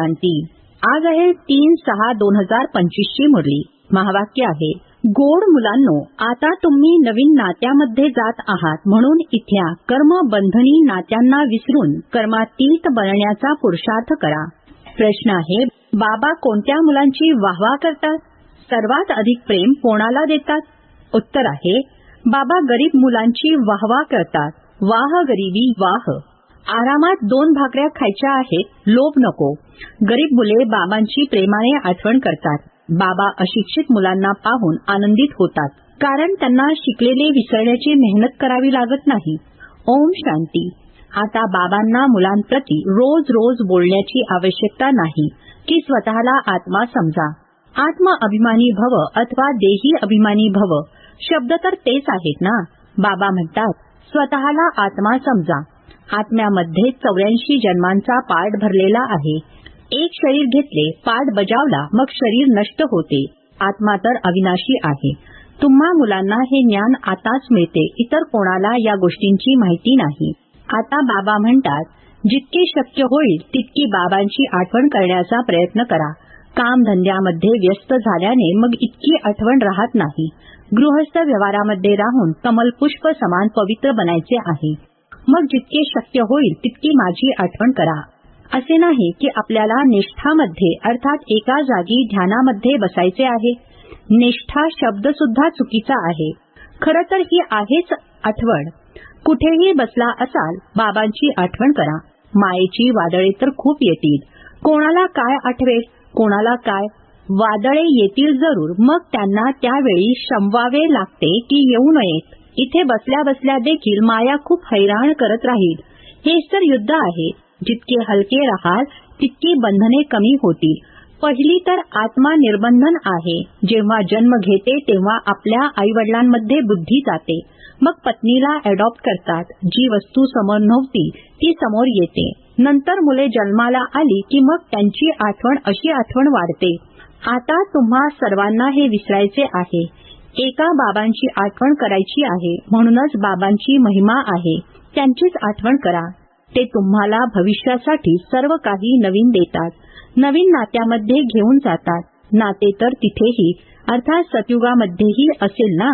शांती आज आहे तीन सहा दोन हजार पंचवीस ची मुरली. महावाक्य आहे गोड मुलांनो आता तुम्ही नवीन नात्यामध्ये जात आहात म्हणून इथल्या कर्मबंधनी नात्यांना विसरून कर्मातीत बनण्याचा पुरुषार्थ करा. प्रश्न आहे बाबा कोणत्या मुलांची वाहवा करतात? सर्वात अधिक प्रेम कोणाला देतात? उत्तर आहे बाबा गरीब मुलांची वाहवा करतात. वाह गरीबी वाह. आरामात दोन भाकऱ्या खायच्या आहेत लोभ नको. गरीब मुले बाबांची प्रेमाने आठवण करतात. बाबा अशिक्षित मुलांना पाहून आनंदित होतात. कारण त्यांना शिकलेले विसरण्याची मेहनत करावी लागत नाही. ओम शांती. आता बाबांना मुलांप्रती रोज रोज बोलण्याची आवश्यकता नाही की स्वतःला आत्मा समजा. आत्मा अभिमानी भव अथवा देही अभिमानी भव शब्द तर तेच आहेत ना? बाबा म्हणतात स्वतःला आत्मा समजा. आत्म्यामध्ये चौऱ्याऐंशी जन्मांचा पाठ भरलेला आहे. एक शरीर घेतले पाठ बजावला मग शरीर नष्ट होते. आत्मा तर अविनाशी आहे. तुम्हा मुलांना हे ज्ञान आताच मिळते इतर कोणाला या गोष्टींची माहिती नाही. आता बाबा म्हणतात जितके शक्य होईल तितकी बाबांची आठवण करण्याचा प्रयत्न करा. कामधंद्यामध्ये व्यस्त झाल्याने मग इतकी आठवण राहत नाही. गृहस्थ व्यवहारामध्ये राहून कमलपुष्प समान पवित्र बनायचे आहे. मग जितके शक्य होईल तितकी माझी आठवण करा. असे नाही की आपल्याला निष्ठामध्ये अर्थात एका जागी ध्यानामध्ये बसायचे आहे. निष्ठा शब्द सुद्धा चुकीचा आहे. खरं तर ही आहेच आठवण. कुठेही बसला असाल बाबांची आठवण करा. मायेची वादळे तर खूप येतील. कोणाला काय आठवेल कोणाला काय? वादळे येतील जरूर मग त्यांना त्यावेळी शमवावे लागते की येऊ नयेत. इथे बसल्या बसल्या देखील माया खूप हैराण करत राहील. हेच तर युद्ध आहे. जितके हलके राहाल तितकी बंधने कमी होतील. पहिली तर आत्मा निर्बंधन आहे. जेव्हा जन्म घेते तेव्हा आपल्या आईवडिलांमध्ये बुद्धी जाते. मग पत्नीला अडॉप्ट करतात. जी वस्तू समोर नव्हती ती समोर येते. नंतर मुले जन्माला आली की मग त्यांची आठवण अशी आठवण वाढते. आता तुम्हा सर्वांना हे विसरायचे आहे. एका बाबांची आठवण करायची आहे म्हणूनच बाबांची महिमा आहे. त्यांचीच आठवण करा. ते तुम्हाला भविष्यासाठी सर्व काही नवीन देतात. नवीन नात्यामध्ये घेऊन जातात. नाते तर तिथेही अर्थात सतयुगामध्येही असेल ना?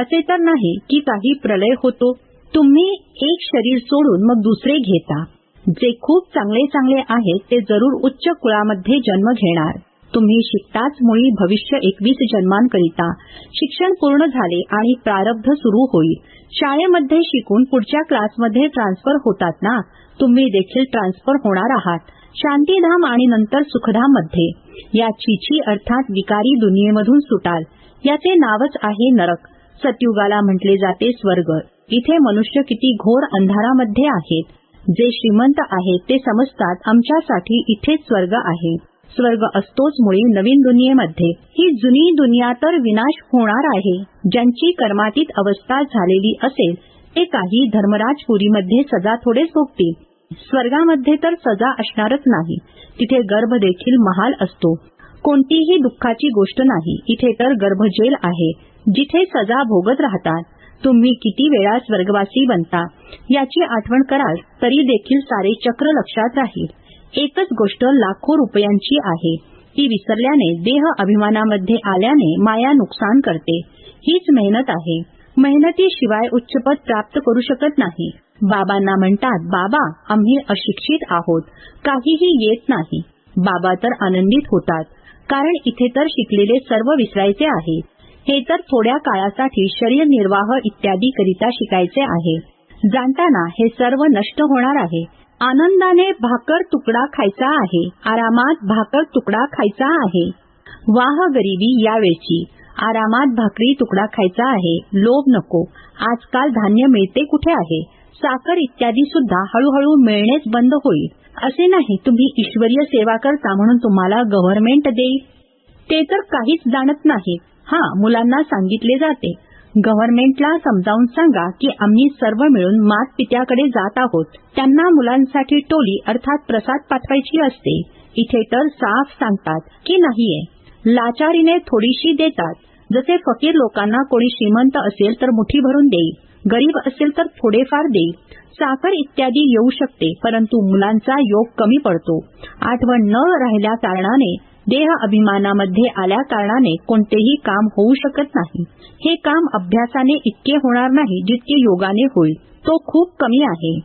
असे तर नाही की काही प्रलय होतो. तुम्ही एक शरीर सोडून मग दुसरे घेता. जे खूप चांगले चांगले आहेत ते जरूर उच्च कुळामध्ये जन्म घेणार. तुम्ही शिकताच मुळी भविष्य एकवीस जन्मांकरिता. शिक्षण पूर्ण झाले आणि प्रारब्ध सुरू होईल. शाळेमध्ये शिकून पुढच्या क्लासमध्ये ट्रान्सफर होतात ना? तुम्ही देखील ट्रान्सफर होणार आहात. शांतीधाम आणि नंतर सुखधाममध्ये या चिची अर्थात विकारी दुनियेमधून सुटाल. याचे नावच आहे नरक. सत्युगाला म्हटले जाते स्वर्ग. इथे मनुष्य किती घोर अंधारामध्ये आहेत. जे श्रीमंत आहेत ते समजतात आमच्यासाठी इथेच स्वर्ग आहे. स्वर्ग असतोचमुळे नवीन दुनियेमध्ये. ही जुनी दुनिया तर विनाश होणार आहे. ज्यांची कर्मातीत अवस्था झालेली असेल ते काही धर्मराजपुरीमध्ये सजा थोडेच भोगतील. स्वर्गामध्ये तर सजा असणारच नाही. तिथे गर्भ देखील महाल असतो. कोणतीही दुःखाची गोष्ट नाही. इथे तर गर्भजेल आहे. जिथे सजा भोगत राहतात तुम्ही किती वेळा स्वर्गवासी बनता याची आठवण कराल तरी देखील सारे चक्र लक्षात राहील. एकच गोष्ट लाखो रुपयांची आहे. ती विसरल्याने देह अभिमानामध्ये आल्याने माया नुकसान करते. हीच मेहनत आहे. मेहनतीशिवाय उच्चपद प्राप्त करू शकत नाही. बाबांना म्हणतात बाबा आम्ही अशिक्षित आहोत. काहीही येत नाही. बाबा तर आनंदित होतात. कारण इथे तर शिकलेले सर्व विसरायचे आहे हे तर थोड्या काळासाठी शरीर निर्वाह इत्यादी करिता शिकायचे आहे. जाणताना हे सर्व नष्ट होणार आहे. आनंदाने भाकर तुकडा खायचा आहे. आरामात भाकर तुकडा खायचा आहे. वाह गरिबी यावेळची. आरामात भाकरी तुकडा खायचा आहे. लोभ नको. आजकाल धान्य मिळते कुठे आहे? साखर इत्यादी सुद्धा हळूहळू मिळणेच बंद होईल. असे नाही तुम्ही ईश्वरीय सेवा करता म्हणून तुम्हाला गव्हर्नमेंट देईल. ते तर काहीच जाणत नाही हा मुलांना सांगितले जाते. गव्हर्नमेंटला समजावून सांगा की आम्ही सर्व मिळून मात पित्याकडे जात आहोत. त्यांना मुलांसाठी टोली अर्थात प्रसाद पाठवायची असते. इथे तर साफ सांगतात की नाहीये. लाचारीने थोडीशी देतात. जसे फकीर लोकांना कोणी श्रीमंत असेल तर मुठी भरून देईल गरीब असेल तर थोडेफार देईल साखर इत्यादी येऊ शकते परंतु मुलांचा योग कमी पडतो. आठवण न राहिल्या कारणाने देह अभिमानामध्ये आल्याकारणाने कोणतेही काम होऊ शकत नाही. हे काम अभ्यासाने इतके होणार नाही जितके योगाने होईल. तो खूप कमी आहे.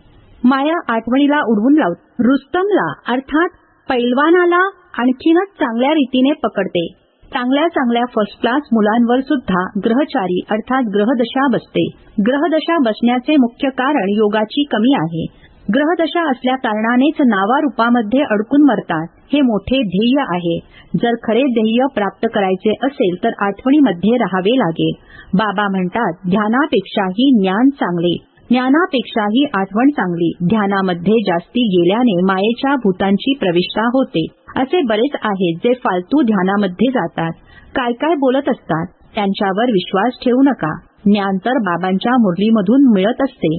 माया आठवणीला उडवून लावत रुस्तमला अर्थात पैलवानाला आणखीनच चांगल्या रीतीने पकडते. चांगल्या चांगल्या फर्स्ट क्लास मुलांवर सुद्धा ग्रहचारी अर्थात ग्रहदशा बसते. ग्रहदशा बसण्याचे मुख्य कारण योगाची कमी आहे. ग्रहदशा असल्या कारणानेच नावारूपामध्ये अडकून मरतात. हे मोठे ध्येय आहे. जर खरे ध्येय प्राप्त करायचे असेल तर आठवणीमध्ये राहावे लागेल. बाबा म्हणतात ध्यानापेक्षाही ज्ञान चांगले. ज्ञानापेक्षाही आठवण चांगली. ध्यानामध्ये जास्ती गेल्याने मायेच्या भूतांची प्रविष्ठा होते. असे बरेच आहेत जे फालतू ध्यानामध्ये जातात. काय काय बोलत असतात? त्यांच्यावर विश्वास ठेवू नका. ज्ञान तर बाबांच्या मुरलीमधून मिळत असते.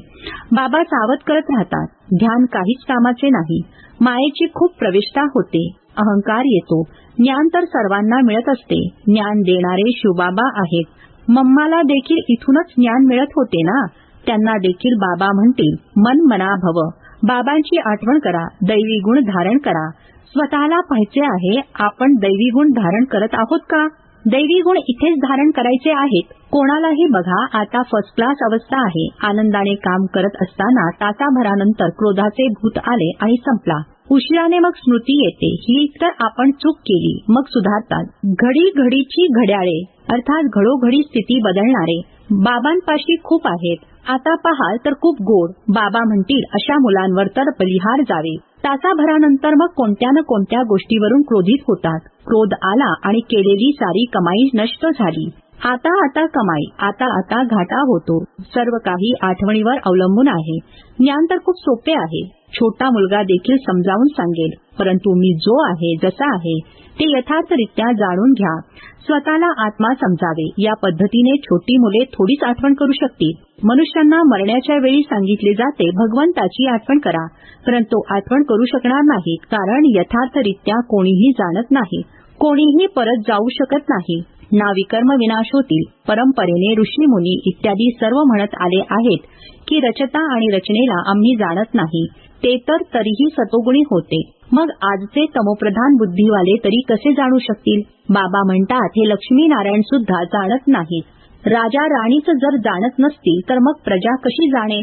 बाबा सावध करत राहतात. ध्यान काहीच कामाचे नाही. मायेची खूप प्रविष्टा होते. अहंकार येतो. ज्ञान तर सर्वांना मिळत असते. ज्ञान देणारे शिवबाबा आहेत. मम्माला देखील इथूनच ज्ञान मिळत होते ना? त्यांना देखील बाबा म्हणतील मन मना भव. बाबांची आठवण करा. दैवी गुण धारण करा. स्वतःला पाहायचे आहे आपण दैवी गुण धारण करत आहोत का? दैवी गुण इथेच धारण करायचे आहेत. कोणालाही बघा आता फर्स्ट क्लास अवस्था आहे. आनंदाने काम करत असताना तासाभरानंतर क्रोधाचे भूत आले आणि संपला. उशिराने मग स्मृती येते. ही तर आपण चूक केली. मग सुधारतात. घडी घडीची घड्याळे. अर्थात घडोघडी स्थिती बदलणारे. बाबांपाशी खूप आहेत. आता पहाल तर खूप गोड. बाबा म्हणतील अशा मुलांवर तर बलिहार जावे. तासाभरानंतर मग कोणत्या न कोणत्या गोष्टीवरून क्रोधित होतात. क्रोध आला आणि केलेली सारी कमाई नष्ट झाली. आता आता कमाई आता आता घाटा होतो. सर्व काही आठवणीवर अवलंबून आहे. ज्ञान तर खूप सोपे आहे. छोटा मुलगा देखील समजावून सांगेल. परंतु मी जो आहे जसा आहे ते यथार्थरित्या जाणून घ्या. स्वतःला आत्मा समजावे. या पद्धतीने छोटी मुले थोडीच आठवण करू शकतील. मनुष्यांना मरण्याच्या वेळी सांगितले जाते भगवंताची आठवण करा. परंतु आठवण करू शकणार नाही कारण यथार्थरित्या कोणीही जाणत नाही. कोणीही परत जाऊ शकत नाही. ना विकर्म विनाश होतील. परंपरेने ऋषीमुनी इत्यादी सर्व म्हणत आले आहेत की रचता आणि रचनेला आम्ही जाणत नाही. ते तर तरीही सतोगुणी होते. मग आजचे तमोप्रधान बुद्धीवाले तरी कसे जाणू शकतील? बाबा म्हणतात हे लक्ष्मीनारायण सुद्धा जाणत नाहीत. राजा राणीच जर जाणत नसतील तर मग प्रजा कशी जाणे?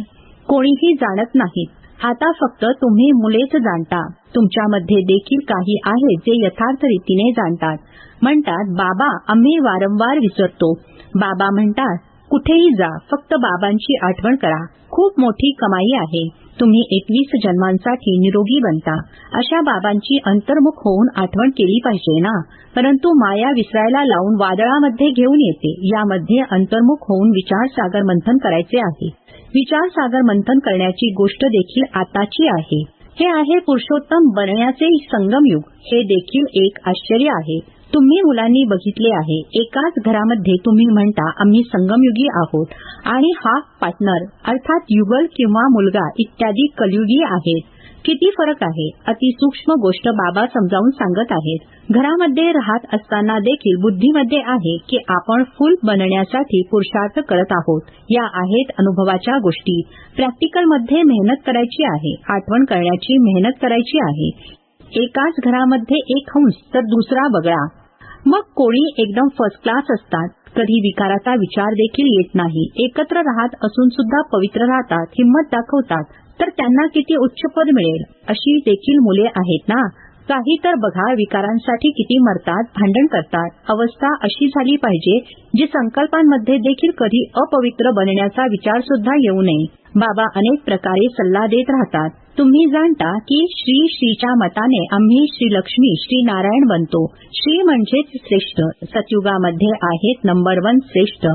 कोणीही जाणत नाहीत. आता फक्त तुम्ही मुलेच जाणता. तुमच्यामध्ये देखील काही आहेत जे यथार्थ रीतीने जाणतात. म्हणतात बाबा आम्ही वारंवार विसरतो. बाबा म्हणतात कुठेही जा फक्त बाबांची आठवण करा. खूप मोठी कमाई आहे. तुम्ही एकवीस जन्मांसाठी निरोगी बनता. अशा बाबांची अंतर्मुख होऊन आठवण केली पाहिजे ना? परंतु माया विसरायला लावून वादळामध्ये घेऊन येते. यामध्ये अंतर्मुख होऊन विचार सागर मंथन करायचे आहे. विचार सागर मंथन करण्याची गोष्ट देखील आताची आहे. हे आहे पुरुषोत्तम बनण्याचे संगमयुग. हे देखील एक आश्चर्य आहे. तुम्ही मुलांनी बघितले आहे एकाच घरामध्ये तुम्ही म्हणता आम्ही संगमयुगी आहोत आणि हा पार्टनर अर्थात युगल किंवा मुलगा इत्यादी कलयुगी आहेत. किती फरक आहे? अतिसूक्ष्म गोष्ट बाबा समजावून सांगत आहेत. घरामध्ये राहत असताना देखील बुद्धीमध्ये आहे की आपण फुल बनण्यासाठी पुरुषार्थ करत आहोत. या आहेत अनुभवाच्या गोष्टी. प्रॅक्टिकलमध्ये मेहनत करायची आहे. आठवण करण्याची मेहनत करायची आहे. एकाच घरामध्ये एक हंस तर दुसरा वगळा मग कोणी एकदम फर्स्ट क्लास असतात. कधी विकाराचा विचार देखील येत नाही. एकत्र राहत असून सुद्धा पवित्र राहतात हिंमत दाखवतात. तर त्यांना किती उच्च पद मिळेल? अशी देखील मुले आहेत ना? काही तर बघा विकारांसाठी किती मरतात भांडण करतात. अवस्था अशी झाली पाहिजे जी संकल्पांमध्ये देखील कधी अपवित्र बनण्याचा विचार सुद्धा येऊ नये. बाबा अनेक प्रकारे सल्ला देत राहतात. तुम्ही जाणता की श्री श्रीच्या मताने आम्ही श्री लक्ष्मी श्री नारायण बनतो. श्री म्हणजेच श्रेष्ठ. सतयुगामध्ये आहेत नंबर वन श्रेष्ठ.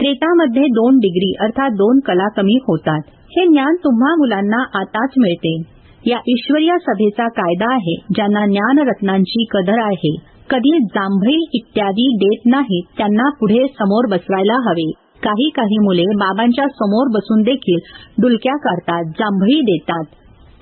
त्रेतामध्ये दोन डिग्री अर्थात दोन कला कमी होतात. हे ज्ञान तुम्हा मुलांना आताच मिळते. या ईश्वरीय सभेचा कायदा आहे ज्यांना ज्ञानरत्नांची कदर आहे. कधी जांभळी इत्यादी देत नाहीत त्यांना पुढे समोर बसवायला हवे. काही काही मुले बाबांच्या समोर बसून देखील डुलक्या काढतात जांभळी देतात.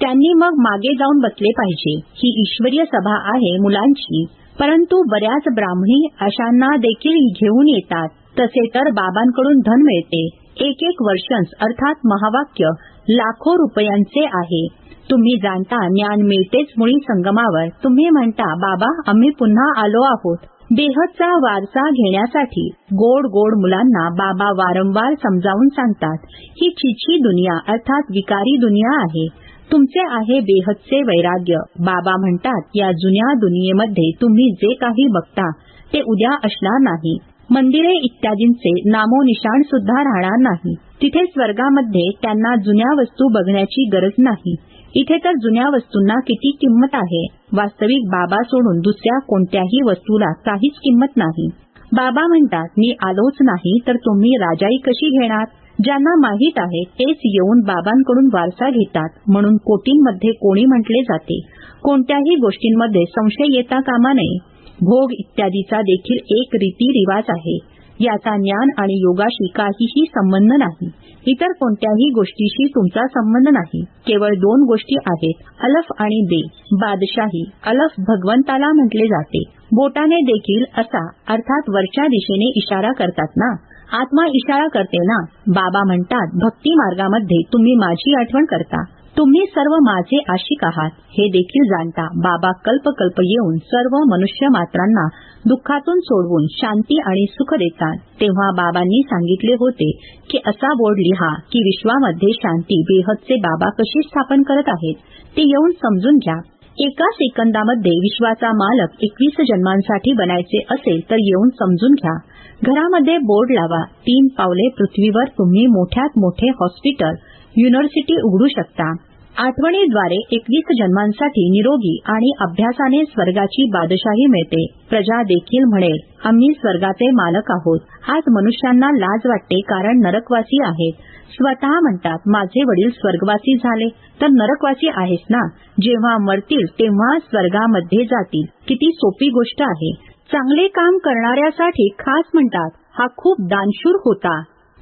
त्यांनी मग मागे जाऊन बसले पाहिजे. ही ईश्वरीय सभा आहे मुलांची. परंतु बऱ्याच ब्राह्मणी अशांना देखील घेऊन येतात. तसे तर बाबांकडून धन मिळते. एक एक वर्षन्स अर्थात महावाक्य लाखो रुपयांचे आहे. तुम्ही जाणता ज्ञान मिळतेच मुळी संगमावर. तुम्ही म्हणता बाबा आम्ही पुन्हा आलो आहोत. बेहदचा वारसा घेण्यासाठी गोड गोड मुलांना बाबा वारंवार समजावून सांगतात. ही छिछी दुनिया अर्थात विकारी दुनिया आहे. तुमचे आहे बेहदचे वैराग्य. बाबा म्हणतात या जुन्या दुनियेमध्ये तुम्ही जे काही बघता ते उद्या असणार नाही. मंदिरे इत्यादींचे नामोनिशाण सुद्धा राहणार नाही. तिथे स्वर्गामध्ये त्यांना जुन्या वस्तू बघण्याची गरज नाही. इथे तर जुन्या वस्तूंना किती किंमत आहे? वास्तविक बाबा सोडून दुसऱ्या कोणत्याही वस्तूला काहीच किंमत नाही. बाबा म्हणतात मी आलोच नाही तर तुम्ही राजाई कशी घेणार? ज्यांना माहीत आहे तेच येऊन बाबांकडून वारसा घेतात. म्हणून कोटींमध्ये कोणी म्हटले जाते कोणत्याही गोष्टींमध्ये संशय येता कामा नये. भोग इत्यादीचा देखील एक रीती रिवाज आहे. याचा ज्ञान आणि योगाशी काहीही संबंध नाही. इतर कोणत्याही गोष्टीशी तुमचा संबंध नाही. केवळ दोन गोष्टी आहेत अलफ आणि बे. बादशाही अलफ भगवंताला म्हटले जाते. बोटाने देखील असा अर्थात वरच्या दिशेने इशारा करतात ना? आत्मा इशारा करते ना? बाबा म्हणतात भक्ती मार्गामध्ये तुम्ही माझी आठवण करता. तुम्ही सर्व माझे आशिक आहात. हे देखील जाणता बाबा कल्पकल्प येऊन सर्व मनुष्य मात्रांना दुःखातून सोडवून शांती आणि सुख देतात. तेव्हा बाबांनी सांगितले होते की असा बोर्ड लिहा की विश्वामध्ये शांती बेहदचे बाबा कशी स्थापन करत आहेत. ते येऊन समजून घ्या. एका सेकंदामध्ये विश्वाचा मालक एकवीस जन्मांसाठी बनायचे असेल तर येऊन समजून घ्या. घरामध्ये बोर्ड लावा. तीन पावले पृथ्वीवर तुम्ही मोठ्यात मोठे हॉस्पिटल युनिव्हर्सिटी उघडू शकता. आठवणीद्वारे एकवीस जन्मांसाठी निरोगी आणि अभ्यासाने स्वर्गाची बादशाही मिळते. प्रजा देखील म्हणेल आम्ही स्वर्गाचे मालक आहोत. आज मनुष्यांना लाज वाटते कारण नरकवासी आहेत. स्वतः म्हणतात माझे वडील स्वर्गवासी झाले. तर नरकवासी आहेस ना? जेव्हा मरतील तेव्हा स्वर्गामध्ये जातील. किती सोपी गोष्ट आहे. चांगले काम करणाऱ्यासाठी खास म्हणतात हा खूप दानशूर होता.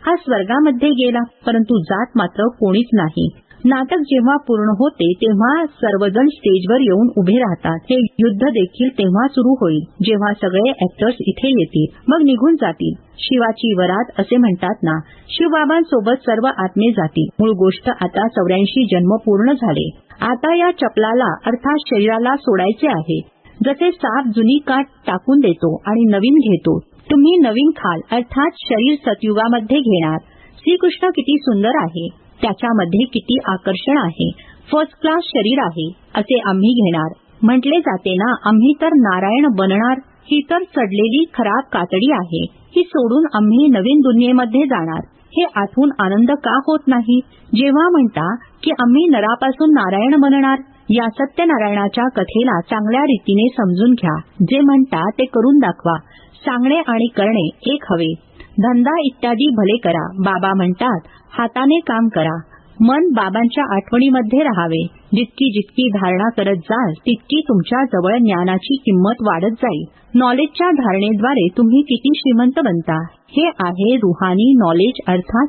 हा स्वर्गामध्ये गेला. परंतु जात मात्र कोणीच नाही. नाटक जेव्हा पूर्ण होते तेव्हा सर्वजण स्टेजवर येऊन उभे राहतात. हे युद्ध देखील तेव्हा सुरू होईल जेव्हा सगळे ऍक्टर्स इथे येतील. मग निघून जातील. शिवाची वरात असे म्हणतात ना शिवबाबांसोबत सर्व आत्मे जातील. मूळ गोष्ट आता चौऱ्याऐंशी जन्म पूर्ण झाले. आता या चपलाला अर्थात शरीराला सोडायचे आहे. जसे साप जुनी काठ टाकून देतो आणि नवीन घेतो तुम्ही नवीन खाल अर्थात शरीर सतयुगामध्ये घेणार. श्रीकृष्ण किती सुंदर आहे. त्याच्यामध्ये किती आकर्षण आहे. फर्स्ट क्लास शरीर आहे असे आम्ही घेणार. म्हटले जाते ना आम्ही तर नारायण बनणार ही तर चढलेली खराब कातडी आहे ही सोडून आम्ही नवीन दुनियेमध्ये जाणार. हे आठवून आनंद का होत नाही? जेव्हा म्हणता की आम्ही नरापासून नारायण बनणार या सत्यनारायणाच्या कथेला चांगल्या रीतीने समजून घ्या. जे म्हणता ते करून दाखवा. सांगणे आणि करणे एक हवे. धंदा इत्यादी भले करा. बाबा म्हणतात हाताने काम करा. मन बाबांच्या आठवणीमध्ये राहावे. जितकी जितकी धारणा करत जाल तितकी तुमच्या जवळ ज्ञानाची किंमत वाढत जाईल. नॉलेजच्या धारणेद्वारे तुम्ही किती श्रीमंत बनता. हे आहे रुहानी नॉलेज अर्थात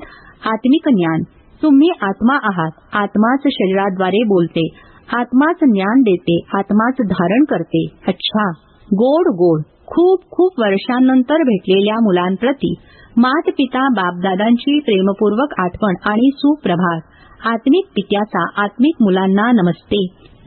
आत्मिक ज्ञान. तुम्ही आत्मा आहात. आत्माच शरीराद्वारे बोलते. आत्माच ज्ञान देते. आत्माच धारण करते. अच्छा. गोड गोड. खूप खूप वर्षांनंतर भेटलेल्या मुलांप्रती मात पिता बापदादांची प्रेमपूर्वक आठवण आणि सुप्रभात आत्मिक पित्याचा आत्मिक मुलांना नमस्ते.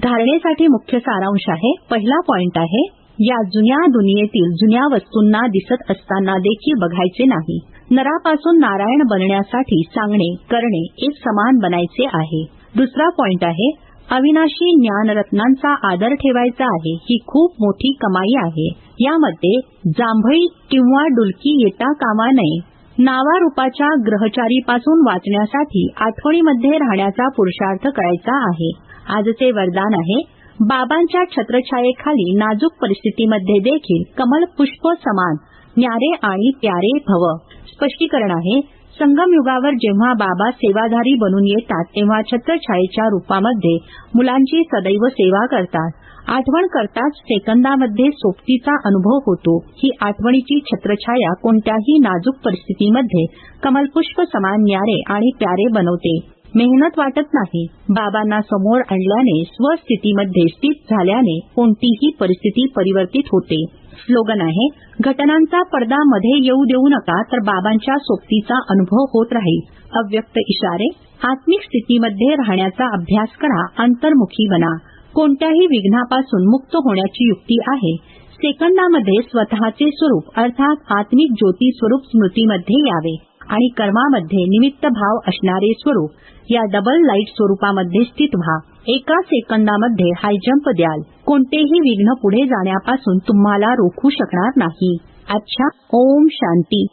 धारणेसाठी मुख्य सारांश आहे. पहिला पॉइंट आहे या जुन्या दुनियेतील जुन्या वस्तूंना दिसत असताना देखील बघायचे नाही. नरापासून नारायण बनण्यासाठी सांगणे करणे एक समान बनायचे आहे. दुसरा पॉइंट आहे अविनाशी ज्ञानरत्नांचा आदर ठेवायचा आहे. ही खूप मोठी कमाई आहे. यामध्ये जांभई किंवा डुलकी येता कामा नये. नावारूपाच्या ग्रहचारीपासून वाचण्यासाठी आठवणीमध्ये राहण्याचा पुरुषार्थ करायचा आहे. आजचे वरदान आहे बाबांच्या छत्रछायेखाली नाजूक परिस्थितीमध्ये देखील कमल पुष्प समान न्यारे आणि प्यारे भव. स्पष्टीकरण आहे संगम युगावर जेव्हा बाबा सेवाधारी बनून येतात तेव्हा छत्रछायेच्या रूपामध्ये मुलांची सदैव सेवा करतात. आठवण करताच सेकंदामध्ये सोबतीचा अनुभव होतो. ही आठवणीची छत्रछाया कोणत्याही नाजूक परिस्थितीमध्ये कमलपुष्प समान न्यारे आणि प्यारे बनवते. मेहनत वाटत नाही. बाबांना समोर आणल्याने स्वस्थितीमध्ये स्थित झाल्याने कोणतीही परिस्थिती परिवर्तित होते. स्लोगन आहे घटनांचा पडदा मध्ये येऊ देऊ नका तर बाबांच्या सोबतीचा अनुभव होत राहील. अव्यक्त इशारे आत्मिक स्थितीमध्ये राहण्याचा अभ्यास करा अंतर्मुखी बना. कोणत्याही विघ्नापासून मुक्त होण्याची युक्ती आहे. सेकंदामध्ये स्वतःचे स्वरूप अर्थात आत्मिक ज्योती स्वरूप स्मृतीमध्ये यावे. आणि कर्मामध्ये निमित्त भाव असणारे स्वरूप या डबल लाइट स्वरूपामध्ये स्थित व्हा. एका सेकंदामध्ये हायजंप द्याल. कोणतेही विघ्न पुढे जाण्यापासून तुम्हाला रोखू शकणार नाही. अच्छा ओम शांती.